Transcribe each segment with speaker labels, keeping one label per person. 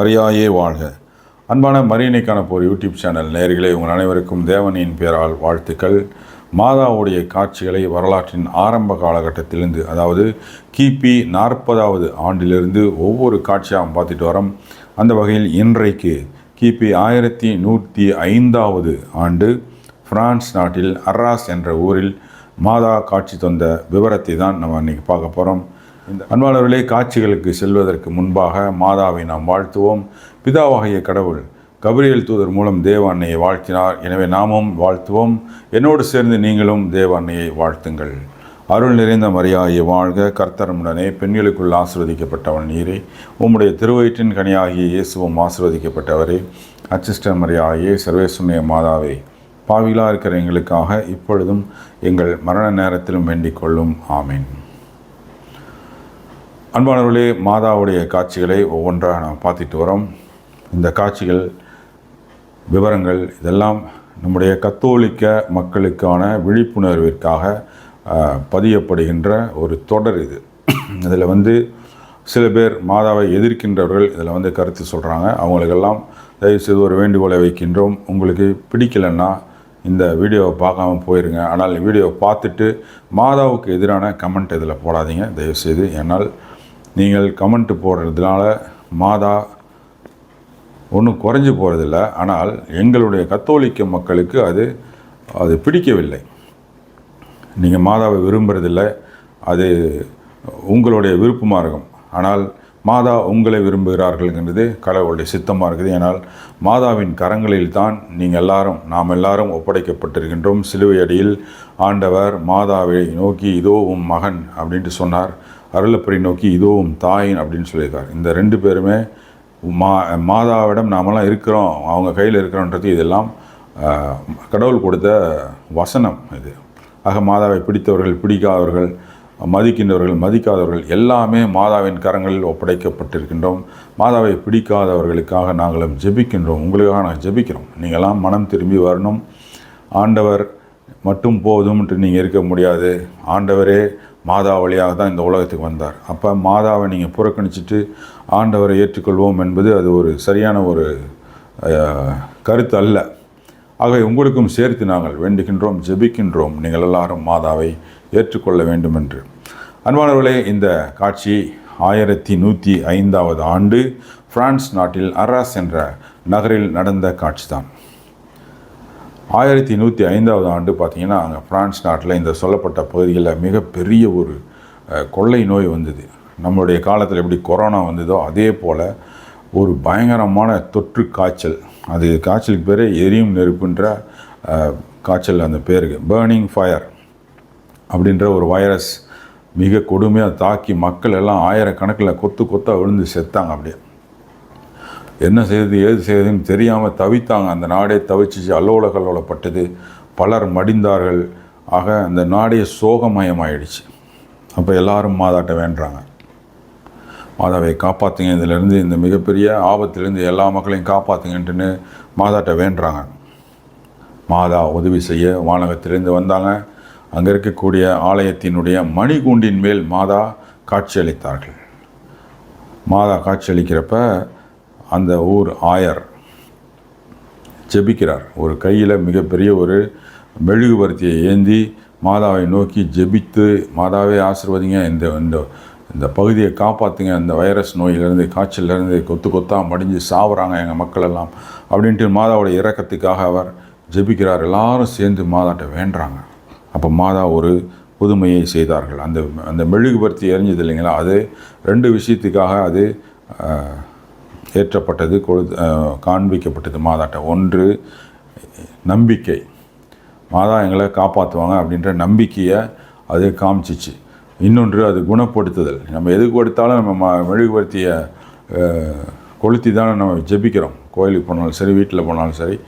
Speaker 1: மரியாயே வாழ்க. அன்பான மரியணைக்கான போர் யூடியூப் சேனல் நேயர்களே உங்கள் அனைவருக்கும் தேவனின் பேரால் வாழ்த்துக்கள். மாதாவுடைய காட்சிகளை வரலாற்றின் ஆரம்ப காலகட்டத்திலிருந்து அதாவது கிபி நாற்பதாவது ஆண்டிலிருந்து ஒவ்வொரு காட்சியாகவும் பார்த்துட்டு வரோம். அந்த வகையில் இன்றைக்கு கிபி ஆயிரத்தி நூற்றி ஐந்தாவது ஆண்டு பிரான்ஸ் நாட்டில் அர்ராஸ் என்ற ஊரில் மாதா காட்சி தந்த விவரத்தை தான் நம்ம இன்றைக்கி பார்க்க போகிறோம் அன்பாளர்களே காட்சிகளுக்கு செல்வதற்கு முன்பாக மாதாவை நாம் வாழ்த்துவோம். பிதாவாகிய கடவுள் கபிரியல் தூதர் மூலம் தேவ அன்னையை வாழ்த்தினார். எனவே நாமும் வாழ்த்துவோம். என்னோடு சேர்ந்து நீங்களும் தேவ அன்னையை வாழ்த்துங்கள். அருள் நிறைந்த மரியாயை வாழ்க. கர்த்தரமுடனே பெண்களுக்குள் ஆசிர்வதிக்கப்பட்டவன் நீரே. உம்முடைய திருவயிற்றின் கனியாகிய இயேசுவும் ஆசிர்வதிக்கப்பட்டவரே. அச்சிஸ்டர் மரியாயே சர்வேசுடைய மாதாவே பாவிகளாக இருக்கிற எங்களுக்காக இப்பொழுதும் எங்கள் மரண நேரத்திலும் வேண்டிக் கொள்ளும். ஆமீன். அன்பானவர்களே மாதாவுடைய காட்சிகளை ஒவ்வொன்றாக நாம் பார்த்துட்டு வரோம். இந்த காட்சிகள் விவரங்கள் இதெல்லாம் நம்முடைய கத்தோலிக்க மக்களுக்கான விழிப்புணர்விற்காக பதியப்படுகின்ற ஒரு தொடர் இது. இதில் வந்து சில பேர் மாதாவை எதிர்க்கின்றவர்கள் இதில் வந்து கருத்து சொல்கிறாங்க அவங்களுக்கெல்லாம் தயவுசெய்து ஒரு வேண்டுகோளை வைக்கின்றோம். உங்களுக்கு பிடிக்கலைன்னா இந்த வீடியோவை பார்க்காம போயிருங்க. ஆனால் வீடியோவை பார்த்துட்டு மாதாவுக்கு எதிரான கமெண்ட் இதில் போடாதீங்க. தயவுசெய்து ஏன்னால் நீங்கள் கமெண்ட் போடுறதுனால மாதா ஒன்றும் குறைஞ்சு போகிறதில்ல ஆனால் எங்களுடைய கத்தோலிக்க மக்களுக்கு அது அது பிடிக்கவில்லை. நீங்கள் மாதாவை விரும்புகிறதில்லை அது உங்களுடைய விருப்பமாக இருக்கும். ஆனால் மாதா உங்களை விரும்புகிறார்கள்ங்கிறது கடவுளுடைய சித்தமாக இருக்குது. ஏனால் மாதாவின் கரங்களில் தான் நீங்கள் எல்லாரும் நாம் எல்லாரும் ஒப்படைக்கப்பட்டிருக்கின்றோம். சிலுவை அடியில் ஆண்டவர் மாதாவை நோக்கி இதோ உம் மகன் அப்படின்ட்டு சொன்னார். அருளப்படி நோக்கி இதுவும் தாயின் அப்படின்னு சொல்லியிருக்கார். இந்த ரெண்டு பேருமே மா மாதாவிடம் நாமெல்லாம் இருக்கிறோம் அவங்க கையில் இருக்கிறோன்றது இதெல்லாம் கடவுள் கொடுத்த வசனம் இது. ஆக மாதாவை பிடித்தவர்கள் பிடிக்காதவர்கள் மதிக்கின்றவர்கள் மதிக்காதவர்கள் எல்லாமே மாதாவின் கரங்களில் ஒப்படைக்கப்பட்டிருக்கின்றோம். மாதாவை பிடிக்காதவர்களுக்காக நாங்களும் ஜெபிக்கின்றோம். உங்களுக்காக நாங்கள் ஜெபிக்கிறோம். நீங்களாம் மனம் திரும்பி வரணும். ஆண்டவர் மட்டும் போதும்ன்ட்டு நீங்கள் இருக்க முடியாது. ஆண்டவரே மாதா வழியாக தான் இந்த உலகத்துக்கு வந்தார். அப்போ மாதாவை நீங்கள் புறக்கணிச்சிட்டு ஆண்டவரை ஏற்றுக்கொள்வோம் என்பது அது ஒரு சரியான ஒரு கருத்து அல்ல. ஆகவே உங்களுக்கும் சேர்த்து நாங்கள் வேண்டுகின்றோம் ஜெபிக்கின்றோம். நீங்கள் எல்லாரும் மாதாவை ஏற்றுக்கொள்ள வேண்டும் என்று அன்பானவர்களே இந்த காட்சி ஆயிரத்தி நூற்றி ஐந்தாவது ஆண்டு பிரான்ஸ் நாட்டில் அராஸ் என்ற நகரில் நடந்த காட்சி தான் ஆயிரத்தி நூற்றி ஐந்தாவது ஆண்டு பார்த்திங்கன்னா அங்கே பிரான்ஸ் நாட்டில் இந்த சொல்லப்பட்ட பகுதிகளில் மிகப்பெரிய ஒரு கொள்ளை நோய் வந்தது. நம்மளுடைய காலத்தில் எப்படி கொரோனா வந்ததோ அதே போல் ஒரு பயங்கரமான தொற்று காய்ச்சல். அது காய்ச்சலுக்கு பேர் எரியும் நெருப்புன்ற காய்ச்சல் அந்த பேருக்கு பேர்னிங் ஃபயர் அப்படின்ற ஒரு வைரஸ் மிக கொடுமையாக தாக்கி மக்கள் எல்லாம் ஆயிரக்கணக்கில் கொத்து கொத்தாக விழுந்து செத்தாங்க அப்படியே. என்ன செய்யுது ஏது செய்யுதுன்னு தெரியாமல் தவித்தாங்க. அந்த நாடே தவிச்சிச்சு அல்லோல பலர் மடிந்தார்கள். ஆக அந்த நாடே சோகமயமாயிடுச்சு. அப்போ எல்லாரும் மாதாட்ட வேண்டுறாங்க. மாதாவை காப்பாற்றுங்க இதிலிருந்து இந்த மிகப்பெரிய ஆபத்திலிருந்து எல்லா மக்களையும் காப்பாற்றுங்கன்ட்டுன்னு மாதாட்ட வேண்டுறாங்க. மாதா உதவி செய்ய வானகத்திலிருந்து வந்தாங்க. அங்கே இருக்கக்கூடிய ஆலயத்தினுடைய மணிகூண்டின் மேல் மாதா காட்சியளித்தார்கள். மாதா காட்சியளிக்கிறப்ப அந்த ஊர் ஆயர் ஜெபிக்கிறார். ஒரு கையில் மிகப்பெரிய ஒரு மெழுகுபருத்தியை ஏந்தி மாதாவை நோக்கி ஜெபித்து மாதாவே ஆசிர்வதிங்க இந்த இந்த இந்த பகுதியை காப்பாற்றுங்க இந்த வைரஸ் நோயிலிருந்து காய்ச்சலிருந்து கொத்து கொத்தாக மடிஞ்சு சாவுறாங்க எங்கள் மக்கள் எல்லாம் அப்படின்ட்டு மாதாவோட இறக்கத்துக்காக அவர் ஜெபிக்கிறார். எல்லாரும் சேர்ந்து மாதாட்ட வேண்டுறாங்க. அப்போ மாதா ஒரு புதுமையை செய்தார்கள். அந்த அந்த மெழுகுபருத்தி எரிஞ்சது இல்லைங்களா? அது ரெண்டு விஷயத்துக்காக அது ஏற்றப்பட்டது கொடு காண்பிக்கப்பட்டது மாதாட்ட. ஒன்று நம்பிக்கை. மாதா எங்களை காப்பாற்றுவாங்க அப்படின்ற நம்பிக்கையை அது காமிச்சிச்சு. இன்னொன்று அது குணப்படுத்துதல். நம்ம எது கொடுத்தாலும் நம்ம ம- மெழுகுபடுத்திய கொளுத்தி தானே நம்ம ஜெபிக்கிறோம். கோயிலுக்கு போனாலும் சரி வீட்டில் போனாலும் சரி.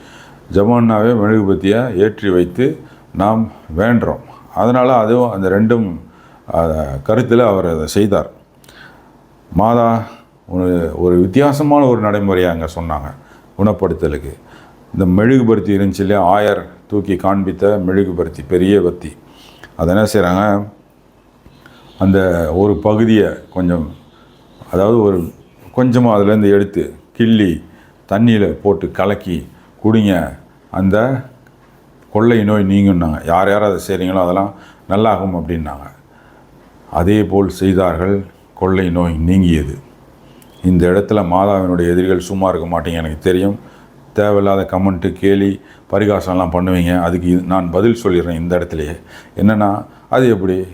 Speaker 1: ஜமானாவே மெழுகுபத்தியை ஏற்றி வைத்து நாம் வேண்டுறோம். அதனால் அதுவும் அந்த ரெண்டும் கருத்தில் அவர் அதை செய்தார். மாதா ஒரு ஒரு வித்தியாசமான ஒரு நடைமுறையை அங்கே சொன்னாங்க குணப்படுத்தலுக்கு. இந்த மெழுகுபருத்தி இருந்துச்சு இல்லையா ஆயர் தூக்கி காண்பித்த மெழுகுபருத்தி பெரிய பத்தி அதை என்ன செய்கிறாங்க அந்த ஒரு பகுதியை கொஞ்சம் அதாவது ஒரு கொஞ்சமாக அதுலேருந்து எடுத்து கிள்ளி தண்ணியில் போட்டு கலக்கி குடிங்க. அந்த கொள்ளை நோய் நீங்குன்னாங்க யார் யார் அதை செய்கிறீங்களோ அதெல்லாம் நல்லாகும் அப்படின்னாங்க. அதே போல் செய்தார்கள் கொள்ளை நோய் நீங்கியது. இந்த இடத்துல மாதாவினுடைய எதிரிகள் சும்மா இருக்க மாட்டீங்க எனக்கு தெரியும். தேவையில்லாத கமெண்ட்டு கேலி பரிகாசம்லாம் பண்ணுவீங்க. அதுக்கு இது- நான் பதில் சொல்லிடுறேன் இந்த இடத்துலையே. என்னென்னா அது எப்படி?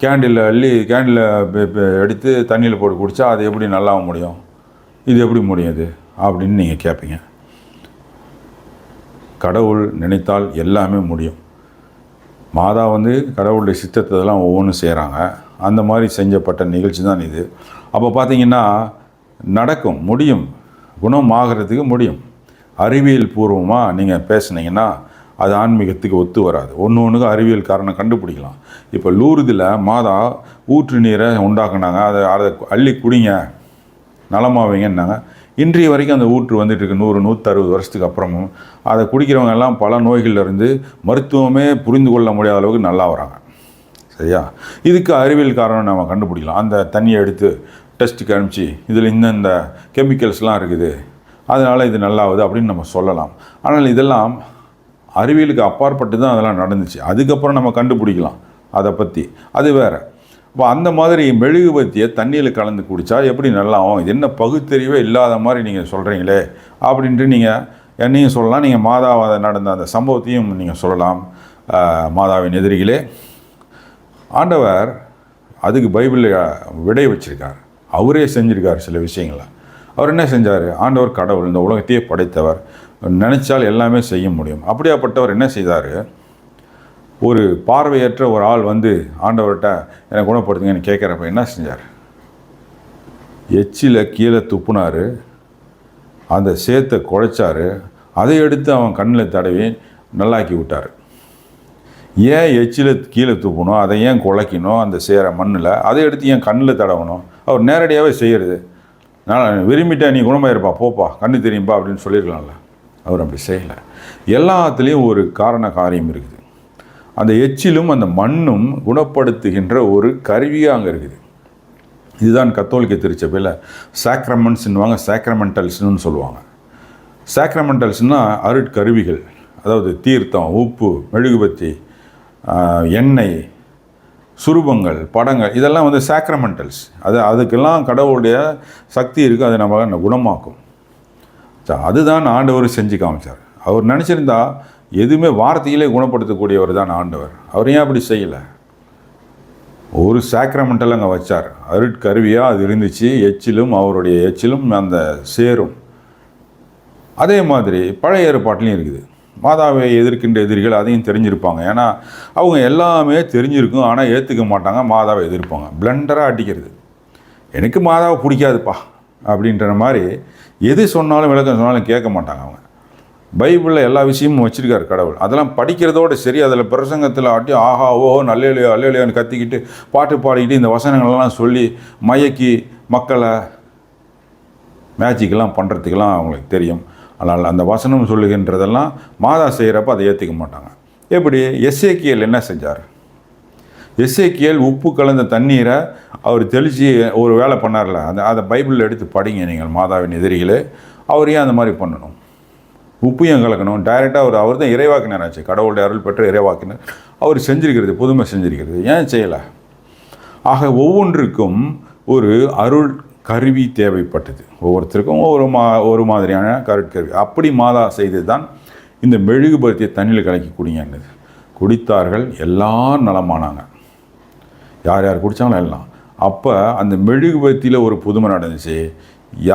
Speaker 1: கேண்டிலில் அள்ளி கேண்டிலில் எடுத்து தண்ணியில் போட்டு குடித்தா அது எப்படி நல்லா முடியும்? இது எப்படி முடியும் இது அப்படின்னு நீங்கள் கேட்பீங்க கடவுள் நினைத்தால் எல்லாமே முடியும். மாதா வந்து கடவுளுடைய சித்தத்தை எல்லாம் ஒவ்வொன்றும் செய்கிறாங்க அந்த மாதிரி செஞ்சப்பட்ட நிகழ்ச்சி தான் இது. அப்போ பார்த்தீங்கன்னா நடக்கும் முடியும். குணமாகிறதுக்கு முடியும். அறிவியல் பூர்வமாக நீங்கள் பேசுனீங்கன்னா அது ஆன்மீகத்துக்கு ஒத்து வராது. ஒன்று ஒன்றுக்கு அறிவியல் காரணம் கண்டுபிடிக்கலாம். இப்போ லூர்தில் மாதா ஊற்று நீரை உண்டாக்குனாங்க. அதை அதை அள்ளி குடிங்க. நலமாவீங்கன்னாங்க இன்றைய வரைக்கும் அந்த ஊற்று வந்துட்டு இருக்கு. நூறு நூற்றறுபது வருஷத்துக்கு அப்புறமும் அதை குடிக்கிறவங்க எல்லாம் பல நோய்கள்லேருந்து மருத்துவமே புரிந்து கொள்ள முடியாத அளவுக்கு நல்லா வராங்க. சரியா? இதுக்கு அறிவியல் காரணம் நம்ம கண்டுபிடிக்கலாம். அந்த தண்ணியை எடுத்து டெஸ்ட்டுக்கு அனுப்பிச்சு இதில் இந்தந்த கெமிக்கல்ஸ்லாம் இருக்குது அதனால் இது நல்லாகுது அப்படின்னு நம்ம சொல்லலாம். ஆனால் இதெல்லாம் அறிவியலுக்கு அப்பாற்பட்டு தான் அதெல்லாம் நடந்துச்சு. அதுக்கப்புறம் நம்ம கண்டுபிடிக்கலாம் அதை பற்றி அது வேறு. இப்போ அந்த மாதிரி மெழுகுபத்தியை தண்ணியில் கலந்து குடித்தா எப்படி நல்லாவும் இது என்ன பகுத்தறிவே இல்லாத மாதிரி நீங்கள் சொல்கிறீங்களே அப்படின்ட்டு நீங்கள் என்னையும் சொல்லலாம். நீங்கள் மாதாவாத நடந்த அந்த சம்பவத்தையும் நீங்கள் சொல்லலாம் மாதாவின் எதிரிகளே. ஆண்டவர் அதுக்கு பைபிளில் விடை வச்சிருக்கார். அவரே செஞ்சிருக்கார் சில விஷயங்களை. அவர் என்ன செஞ்சார்? ஆண்டவர் கடவுள் இந்த உலகத்தையே படைத்தவர். நினைச்சால் எல்லாமே செய்ய முடியும். அப்படியாப்பட்டவர் என்ன செய்தார்? ஒரு பார்வையற்ற ஒரு ஆள் வந்து ஆண்டவர்கிட்ட என்னை குணப்படுத்துங்கன்னு கேட்குறப்ப என்ன செஞ்சார்? எச்சில் கீழே துப்புனார். அந்த சேத்தை குழைச்சார். அதை எடுத்து அவன் கண்ணில் தடவி நல்லாக்கி விட்டார். ஏன் எச்சில் கீழே துப்பணும்? அதை ஏன் குழைக்கணும் அந்த சேர மண்ணில். அதை எடுத்து ஏன் கண்ணில் தடவணும். அவர் நேரடியாகவே செய்கிறது நான் விரும்பிட்டேன் நீ குணமாயிருப்பா போப்பா கண்ணு தெரியும்பா அப்படின்னு சொல்லியிருக்கலாம்ல. அவர் அப்படி செய்யலை. எல்லாத்துலேயும் ஒரு காரண காரியம் இருக்குது. அந்த எச்சிலும் அந்த மண்ணும் குணப்படுத்துகின்ற ஒரு கருவியாக அங்கே இருக்குது. இதுதான் கத்தோலிக்க திருச்சபையில் சாக்ரமெண்ட்ஸ்னுவாங்க சாக்ரமெண்டல்ஸ்னு சொல்லுவாங்க. சாக்ரமெண்டல்ஸ்னால் அருட்கருவிகள் அதாவது தீர்த்தம் உப்பு மெழுகுபத்தி எண்ணெய் சுரூபங்கள் படங்கள் இதெல்லாம் வந்து சாக்ரமெண்டல்ஸ் அது அதுக்கெல்லாம் கடவுளுடைய சக்தி இருக்குது அதை நம்ம குணமாக்கும். ச- அதுதான் ஆண்டவர் செஞ்சு காமிச்சார். அவர் நினச்சிருந்தா எதுவுமே வார்த்தையிலே குணப்படுத்தக்கூடியவர் தான் ஆண்டவர். அவர் ஏன் அப்படி செய்யலை? ஒரு சாக்ரமெண்டல் அங்கே வச்சார். அருட்கருவியாக அது இருந்துச்சு எச்சிலும் அவருடைய எச்சிலும் அந்த சேரும். அதே மாதிரி பழைய ஏற்பாட்டிலையும் இருக்குது. மாதாவை எதிர்க்கின்ற எதிரிகள் அதையும் தெரிஞ்சிருப்பாங்க. ஏன்னா அவங்க எல்லாமே தெரிஞ்சிருக்கும் ஆனால் ஏற்றுக்க மாட்டாங்க மாதாவை எதிர்ப்பாங்க. பிளண்டராக அடிக்கிறது. எனக்கு மாதாவை பிடிக்காதுப்பா அப்படின்ற மாதிரி எது சொன்னாலும் விளக்கம் சொன்னாலும் கேட்க மாட்டாங்க அவங்க. பைபிளில் எல்லா விஷயமும் வச்சுருக்காரு கடவுள். அதெல்லாம் படிக்கிறதோட சரி அதில் பிரசங்கத்தில் ஆட்டி ஆஹா ஓ நல்லையிலையோ அல்லையிலையோன்னு கத்திக்கிட்டு பாட்டு பாடிக்கிட்டு இந்த வசனங்களெல்லாம் சொல்லி மயக்கி மக்களை மேஜிக்கெல்லாம் பண்ணுறதுக்கெல்லாம் அவங்களுக்கு தெரியும். ஆனால் அந்த வசனம் சொல்லுகின்றதெல்லாம் மாதா செய்கிறப்ப அதை ஏற்றுக்க மாட்டாங்க. எப்படி? எஸ்ஏகிஎல் என்ன செஞ்சார்? எஸ்ஏகிஎல் உப்பு கலந்த தண்ணீரை அவர் தெளித்து ஒரு வேலை பண்ணார்ல அந்த அதை பைபிளில் எடுத்து படிங்க நீங்கள் மாதாவின் எதிரிகளே. அவர் ஏன் அந்த மாதிரி பண்ணணும்? உப்பையும் கலக்கணும். டைரெக்டாக அவர் அவர் தான் இறைவாக்கினர் ஆச்சு. கடவுளுடைய அருள் பெற்ற இறைவாக்கினர். அவர் செஞ்சிருக்கிறது புதுமை செஞ்சிருக்கிறது. ஏன் செய்யலை? ஆக ஒவ்வொன்றுக்கும் ஒரு அருள் கருவி தேவைப்பட்டது. ஒவ்வொருத்தருக்கும் ஒவ்வொரு மா ஒரு மாதிரியான கருட்கருவி அப்படி மாதா செய்தது தான் இந்த மெழுகுபருத்தியை தண்ணியில் கலக்கி குடிங்கன்னது குடித்தார்கள் எல்லாம் நலமானாங்க. யார் யார் குடித்தாங்களோ எல்லாம். அப்போ அந்த மெழுகுபருத்தியில் ஒரு புதுமை நடந்துச்சு.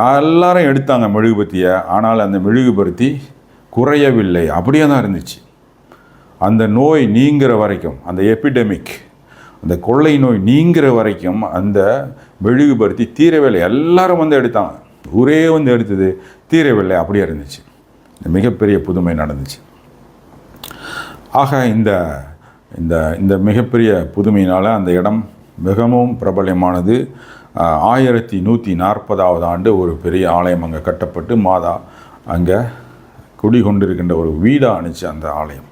Speaker 1: எல்லாரும் எடுத்தாங்க மெழுகுபருத்தியை ஆனால் அந்த மெழுகுபருத்தி குறையவில்லை. அப்படியே தான் இருந்துச்சு. அந்த நோய் நீங்கிற வரைக்கும் அந்த எபிடமிக் அந்த கொள்ளை நோய் நீங்கிற வரைக்கும் அந்த மெழுகுபடுத்தி தீரவில்லை எல்லாரும் வந்து எடுத்தாங்க ஒரே வந்து எடுத்தது தீரவில்லை அப்படியே இருந்துச்சு. மிகப்பெரிய புதுமை நடந்துச்சு. ஆக இந்த இந்த இந்த மிகப்பெரிய புதுமையினால் அந்த இடம் மிகவும் பிரபலமானது. ஆயிரத்தி நூற்றி நாற்பதாவது ஆண்டு ஒரு பெரிய ஆலயம் அங்கே கட்டப்பட்டு மாதா அங்கே குடிகொண்டிருக்கின்ற ஒரு வீடாக அணிச்சு அந்த ஆலயம்.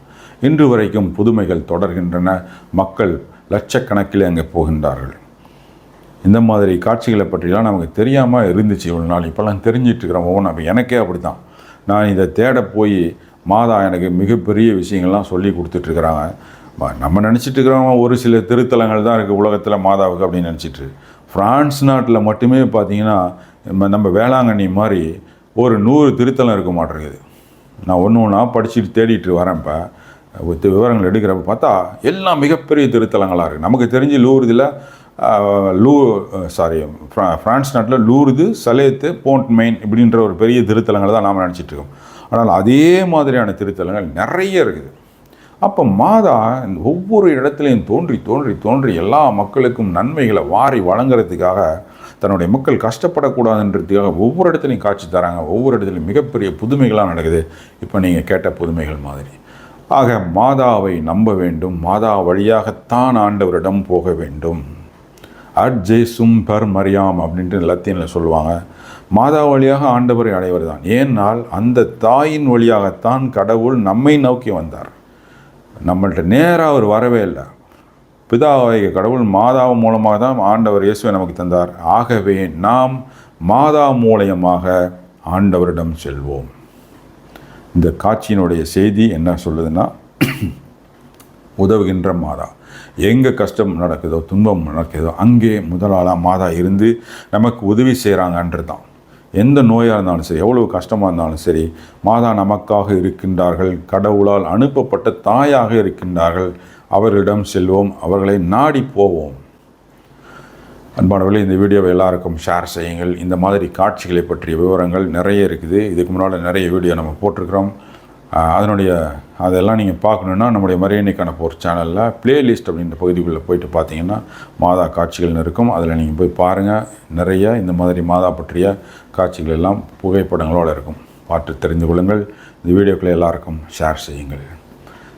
Speaker 1: இன்று வரைக்கும் புதுமைகள் தொடர்கின்றன. மக்கள் லட்சக்கணக்கில் அங்கே போகின்றார்கள். இந்த மாதிரி காட்சிகளை பற்றிலாம் நமக்கு தெரியாமல் இருந்துச்சு இவ்வளோ நாள். இப்போல்லாம் தெரிஞ்சிட்ருக்கிறோம் ஒவ்வொன்றும் அப்போ எனக்கே அப்படி தான் நான் இதை தேட போய் மாதா எனக்கு மிகப்பெரிய விஷயங்கள்லாம் சொல்லி கொடுத்துட்ருக்குறாங்க நம்ம நினச்சிட்டு இருக்கிறவங்க ஒரு சில திருத்தலங்கள் தான் இருக்குது உலகத்தில் மாதாவுக்கு அப்படின்னு நினச்சிட்டு. ஃப்ரான்ஸ் நாட்டில் மட்டுமே பார்த்தீங்கன்னா நம்ம நம்ம வேளாங்கண்ணி மாதிரி ஒரு நூறு திருத்தலம் இருக்க மாட்டேங்குது. நான் ஒன்று ஒன்றா படிச்சுட்டு தேடிட்டு வரேன் இப்போ. விவரங்கள் எடுக்கிறப்ப பார்த்தா எல்லாம் மிகப்பெரிய திருத்தலங்களாக இருக்குது நமக்கு தெரிஞ்சு லூர்தில் லூ சாரி ஃப்ரான்ஸ் நாட்டில் லூர்து சலேத்து போண்ட் மெயின் இப்படின்ற ஒரு பெரிய திருத்தலங்கள் தான் நாம் நினச்சிட்ருக்கோம் ஆனால் அதே மாதிரியான திருத்தலங்கள் நிறைய இருக்குது. அப்போ மாதா ஒவ்வொரு இடத்துலையும் தோன்றி தோன்றி தோன்றி எல்லா மக்களுக்கும் நன்மைகளை வாரி வழங்குறதுக்காக தன்னுடைய மக்கள் கஷ்டப்படக்கூடாதுன்றதுக்காக ஒவ்வொரு இடத்துலையும் காட்சி தராங்க. ஒவ்வொரு இடத்துலையும் மிகப்பெரிய புதுமைகளாக நடக்குது. இப்போ நீங்கள் கேட்ட புதுமைகள் மாதிரி. ஆக மாதாவை நம்ப வேண்டும். மாதா வழியாகத்தான் ஆண்டவரிடம் போக வேண்டும். அட் ஜேசும் பர் மரியாம் அப்படின்ட்டு லத்தீனில் சொல்லுவாங்க. மாதா வழியாக ஆண்டவரை அடைவர் தான் ஏனால் அந்த தாயின் வழியாகத்தான் கடவுள் நம்மை நோக்கி வந்தார். நம்மள்கிட்ட நேராக அவர் வரவே இல்லை. பிதாவை கடவுள் மாதா மூலமாக தான் ஆண்டவர் இயேசுவை நமக்கு தந்தார். ஆகவே நாம் மாதா மூலயமாக ஆண்டவரிடம் செல்வோம். இந்த காட்சியினுடைய செய்தி என்ன சொல்லுதுன்னா உதவுகின்ற மாதா. எங்கே கஷ்டம் நடக்குதோ துன்பம் நடக்குதோ அங்கே முதலாளாக மாதா இருந்து நமக்கு உதவி செய்கிறாங்கன்றது தான் எந்த நோயாக இருந்தாலும் சரி எவ்வளவு கஷ்டமாக இருந்தாலும் சரி மாதா நமக்காக இருக்கின்றார்கள் கடவுளால் அனுப்பப்பட்ட தாயாக இருக்கின்றார்கள் அவர்களிடம் செல்வோம் அவர்களை நாடி போவோம். அன்பானவர்களே இந்த வீடியோவை எல்லாருக்கும் ஷேர் செய்யுங்கள். இந்த மாதிரி காட்சிகளை பற்றிய விவரங்கள் நிறைய இருக்குது. இதுக்கு முன்னால் நிறைய வீடியோ நம்ம போட்டிருக்கிறோம். அதனுடைய அதெல்லாம் நீங்கள் பார்க்கணுன்னா நம்முடைய மரியணைக்கான போர் சேனலில் பிளேலிஸ்ட் அப்படின்ற பகுதிக்குள்ளே போயிட்டு பார்த்தீங்கன்னா மாதா காட்சிகள்னு இருக்கும். அதில் நீங்கள் போய் பாருங்கள் நிறைய இந்த மாதிரி மாதா பற்றிய காட்சிகள் எல்லாம் புகைப்படங்களோடு இருக்கும். பார்த்து தெரிந்து கொள்ளுங்கள். இந்த வீடியோக்களை எல்லாருக்கும் ஷேர் செய்யுங்கள்.